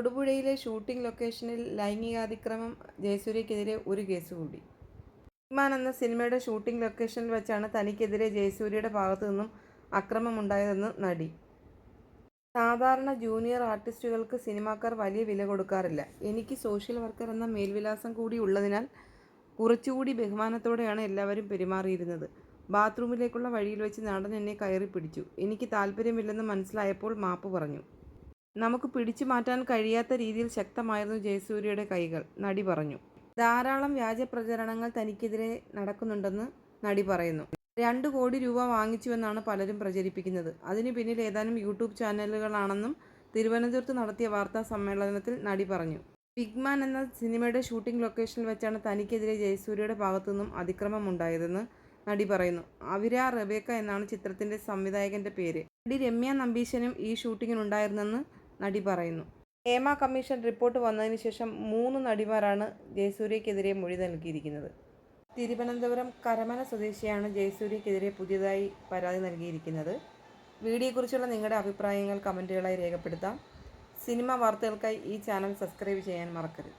തൊടുപുഴയിലെ shooting ലൊക്കേഷനിൽ ലൈംഗികാതിക്രമം ജയസൂര്യക്കെതിരെ ഒരു case കൂടി. ഇമാൻ എന്ന സിനിമയുടെ ഷൂട്ടിംഗ് ലൊക്കേഷനിൽ വെച്ചാണ് തനിക്കെതിരെ ജയസൂര്യയുടെ ഭാഗത്തു നിന്നും അക്രമമുണ്ടായതെന്ന് നടി. സാധാരണ ജൂനിയർ ആർട്ടിസ്റ്റുകൾക്ക് സിനിമാക്കാർ വലിയ വില കൊടുക്കാറില്ല. എനിക്ക് സോഷ്യൽ വർക്കർ എന്ന മേൽവിലാസം കൂടി ഉള്ളതിനാൽ കുറച്ചുകൂടി ബഹുമാനത്തോടെയാണ് എല്ലാവരും പെരുമാറിയിരുന്നത്. ബാത്റൂമിലേക്കുള്ള വഴിയിൽ വെച്ച് നടൻ എന്നെ കയറി പിടിച്ചു എനിക്ക് താല്പര്യമില്ലെന്ന് മനസ്സിലായപ്പോൾ മാപ്പ് പറഞ്ഞു. നമുക്ക് പിടിച്ചു മാറ്റാൻ കഴിയാത്ത രീതിയിൽ ശക്തമായിരുന്നു ജയസൂര്യയുടെ കൈകൾ നടി പറഞ്ഞു. ധാരാളം വ്യാജ പ്രചരണങ്ങൾ തനിക്കെതിരെ നടക്കുന്നുണ്ടെന്ന് നടി പറയുന്നു. രണ്ട് കോടി രൂപ വാങ്ങിച്ചുവെന്നാണ് പലരും പ്രചരിപ്പിക്കുന്നത്. അതിനു പിന്നിൽ ഏതാനും യൂട്യൂബ് ചാനലുകളാണെന്നും തിരുവനന്തപുരത്ത് നടത്തിയ വാർത്താ സമ്മേളനത്തിൽ നടി പറഞ്ഞു. ബിഗ്മാൻ എന്ന സിനിമയുടെ ഷൂട്ടിംഗ് ലൊക്കേഷനിൽ വെച്ചാണ് തനിക്കെതിരെ ജയസൂര്യയുടെ ഭാഗത്തു നിന്നും അതിക്രമം ഉണ്ടായതെന്ന് നടി പറയുന്നു. അവിര റബേക്ക എന്നാണ് ചിത്രത്തിന്റെ സംവിധായകന്റെ പേര്. നടി രമ്യ നമ്പീശനും ഈ ഷൂട്ടിങ്ങിനുണ്ടായിരുന്നെന്ന് നടി പറയുന്നു. ഹേമ കമ്മീഷൻ റിപ്പോർട്ട് വന്നതിന് ശേഷം മൂന്ന് നടിമാരാണ് ജയസൂര്യക്കെതിരെ മൊഴി നൽകിയിരിക്കുന്നത്. തിരുവനന്തപുരം കരമന സ്വദേശിയാണ് ജയസൂര്യക്കെതിരെ പുതിയതായി പരാതി നൽകിയിരിക്കുന്നത്. വീഡിയോയെക്കുറിച്ചുള്ള നിങ്ങളുടെ അഭിപ്രായങ്ങൾ കമന്റുകളായി രേഖപ്പെടുത്താം. സിനിമ വാർത്തകൾക്കായി ഈ ചാനൽ സബ്സ്ക്രൈബ് ചെയ്യാൻ മറക്കരുത്.